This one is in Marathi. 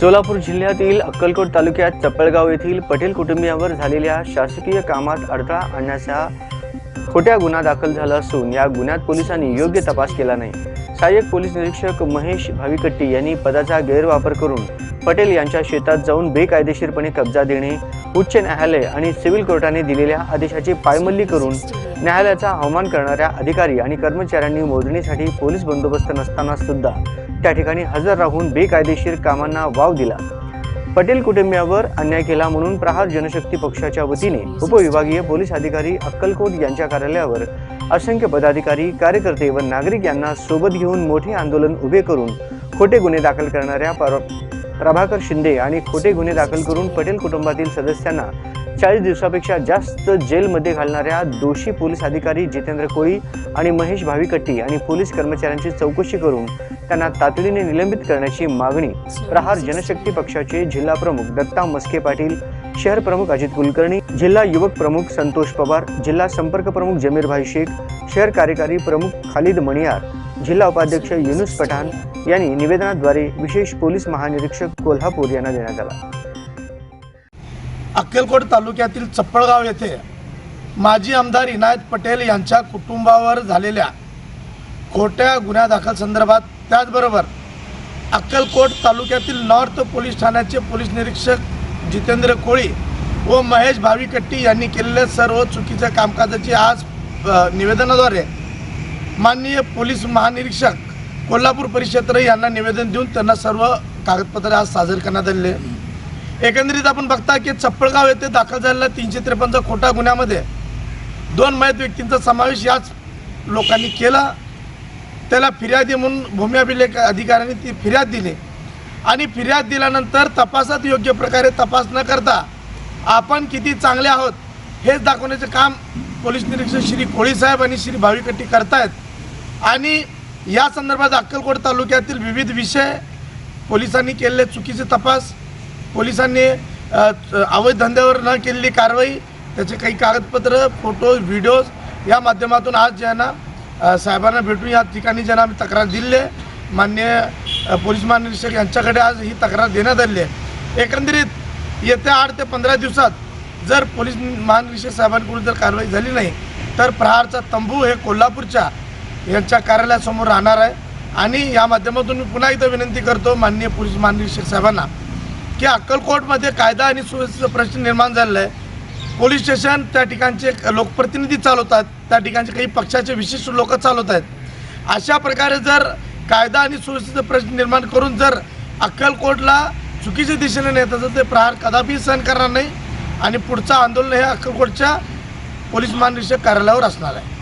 सोलापूर जिल्ह्यातील अक्कलकोट तालुक्यात चप्पळगाव येथील पटेल कुटुंबियावर झालेल्या शासकीय कामात अडथळा आणण्याचा खोट्या गुन्हा दाखल झाला असून या गुन्ह्यात पोलिसांनी योग्य तपास केला नाही. सहाय्यक पोलीस निरीक्षक महेश भाविकट्टी यांनी पदाचा गैरवापर करून पटेल यांच्या शेतात जाऊन बेकायदेशीरपणे कब्जा देणे उच्च न्यायालय आणि सिव्हिल कोर्टाने दिलेल्या आदेशाची पायमल्ली करून न्यायालयाचा अवमान करणाऱ्या अधिकारी आणि कर्मचाऱ्यांनी मोजणीसाठी पोलीस बंदोबस्त नसताना सुद्धा त्या ठिकाणी हजर राहून बेकायदेशीर कामांना वाव दिला. पटेल कुटुंबियावर अन्याय केला म्हणून प्रहार जनशक्ती पक्षाच्या वतीने उपविभागीय पोलीस अधिकारी अक्कलकोट यांच्या कार्यालयावर असंख्य पदाधिकारी कार्यकर्ते व नागरिक यांना सोबत घेऊन मोठे आंदोलन उभे करून खोटे गुन्हे दाखल करणाऱ्या प्रभाकर शिंदे आणि खोटे गुन्हे दाखल करून पटेल कुटुंबातील सदस्यांना चाळीस दिवसापेक्षा जास्त जेलमध्ये घालणाऱ्या दोषी पोलीस अधिकारी जितेंद्र कोळी आणि महेश भाविकट्टी आणि पोलीस कर्मचाऱ्यांची चौकशी करून त्यांना तातडीने निलंबित करण्याची मागणी प्रहार जनशक्ती पक्षाचे जिल्हा प्रमुख दत्ता मस्के पाटील शहर प्रमुख अजित कुलकर्णी जिल्हा युवक प्रमुख संतोष पवार जिल्हा संपर्क प्रमुख जमीरभाई शेख शहर कार्यकारी प्रमुख खालिद मणियार जिल्हा उपाध्यक्ष युनुस पठाण यांनी निवेदनाद्वारे विशेष पोलीस महानिरीक्षक कोल्हापूर यांना देण्यात आला. अक्कलकोट तालुक्यातील चप्पळगाव येथे माजी आमदार इनायत पटेल यांच्या कुटुंबावर झालेल्या खोट्या गुन्ह्या दाखल संदर्भात त्याचबरोबर अक्कलकोट तालुक्यातील नॉर्थ पोलीस ठाण्याचे पोलीस निरीक्षक जितेंद्र कोळी व महेश भाविकट्टी यांनी केलेल्या सर्व चुकीच्या कामकाजाची आज निवेदनाद्वारे माननीय पोलीस महानिरीक्षक कोल्हापूर परिक्षेत्र यांना निवेदन देऊन त्यांना सर्व कागदपत्रे आज सादर करण्यात आलेले एकंदरीत आपण बघता की चप्पळगाव येथे दाखल झालेल्या तीनशे त्रेपन्नचा खोटा गुन्ह्यामध्ये दोन मयत व्यक्तींचा समावेश याच लोकांनी केला. त्याला फिर्यादी म्हणून भूमी अभिलेख अधिकाऱ्यांनी ती फिर्याद दिली. आणि फिर्याद दिल्यानंतर तपासात योग्य प्रकारे तपास न करता आपण किती चांगले आहोत हेच दाखवण्याचे काम पोलीस निरीक्षक श्री कोळी साहेब आणि श्री भाविकट्टी करतायत. आणि या संदर्भात अक्कलकोट तालुक्यातील विविध विषय पोलिसांनी केलेले चुकीचे तपास पोलिसांनी अवैध धंद्यावर न केलेली कारवाई त्याचे काही कागदपत्र फोटो व्हिडिओज या माध्यमातून आज ज्यांना साहेबांना भेटून या ठिकाणी ज्यांना आम्ही तक्रार दिली आहे मान्य पोलीस महानिरीक्षक यांच्याकडे आज ही तक्रार देण्यात आली आहे. एकंदरीत येत्या आठ ते पंधरा दिवसात जर पोलीस महानिरीक्षक साहेबांकडून जर कारवाई झाली नाही तर प्रहारचा तंबू हे कोल्हापूरच्या यांच्या कार्यालयासमोर राहणार आहे. आणि या माध्यमातून मी पुन्हा एकदा विनंती करतो माननीय पोलीस महानिरीक्षक साहेबांना की अक्कलकोटमध्ये कायदा आणि सुव्यवस्थेचा प्रश्न निर्माण झालेला आहे. पोलीस स्टेशन त्या ठिकाणचे लोकप्रतिनिधी चालवतात त्या ठिकाणचे काही पक्षाचे विशिष्ट लोक चालवत आहेत अशा प्रकारे जर कायदा आणि सुव्यवस्थेचा प्रश्न निर्माण करून जर अक्कलकोटला चुकीच्या दिशेने नेताचं ते प्रहार कदापि सहन करणार नाही आणि पुढचं आंदोलन हे अक्कलकोटच्या पोलीस महानिरीक्षक कार्यालयावर असणार आहे.